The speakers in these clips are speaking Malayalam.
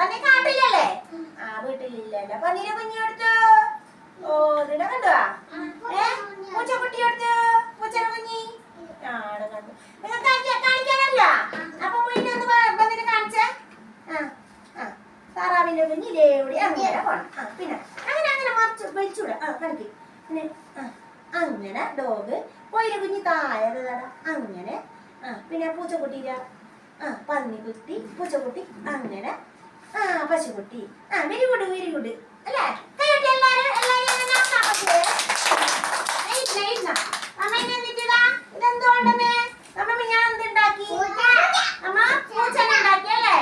പന്നി കാട്ടിലല്ലേ ആ വീട്ടിലില്ലല്ലോ. പന്നീനെ കുഞ്ഞി എടുത്തു? ഓ ഇതിനെ കണ്ടോ? ഏ? പൂച്ചക്കുട്ടി എടുത്തു? പൂച്ചയുടെ കുഞ്ഞി ആണ് കണ്ടു. നിങ്ങൾ കാണിക്കാ കാണിക്കാനല്ല? അപ്പൊ ഒന്ന് വന്നിട്ട് കാണിച്ചേ. ആ ആ. താറാവിന്റെ കുഞ്ഞിലേ അങ്ങനെ പോണം. ആ പിന്നെ അങ്ങനെ അങ്ങനെ മറിച്ച് വലിച്ചൂടെ ആ കാണിക്ക്. പിന്നെ ആ അങ്ങനെ ഡോഗ് പോയിര കുഞ്ഞി താഴെ അങ്ങനെ ആ പിന്നെ പൂച്ചക്കുട്ടിയില ആ പന്നിക്കുട്ടി പൂച്ചക്കുട്ടി അങ്ങനെ ആ പശുക്കുട്ടി. ആ വെരി ഗുഡ് വെരി ഗുഡ് അല്ലേ? കൈയ്യട്ടി എല്ലാരും എല്ലാരും ഇതെന്തുകൊണ്ടെന്നേ നമ്മ ഞാൻ എന്തുണ്ടാക്കി നമ്മ പൂച്ചനെ ഉണ്ടാക്കി അല്ലേ?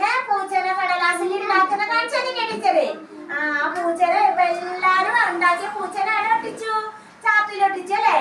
ഏ പൂച്ചനെ കടലാസിൽ ഉണ്ടാക്കുന്ന കാണിച്ചത് ടീച്ചറ് ആ പൂച്ചനെ ഇപ്പൊ എല്ലാരും ഉണ്ടാക്കിയ പൂച്ചനെ അവിടെ ഒട്ടിച്ചു? ചാപ്പിൽ ഒട്ടിച്ചു അല്ലേ?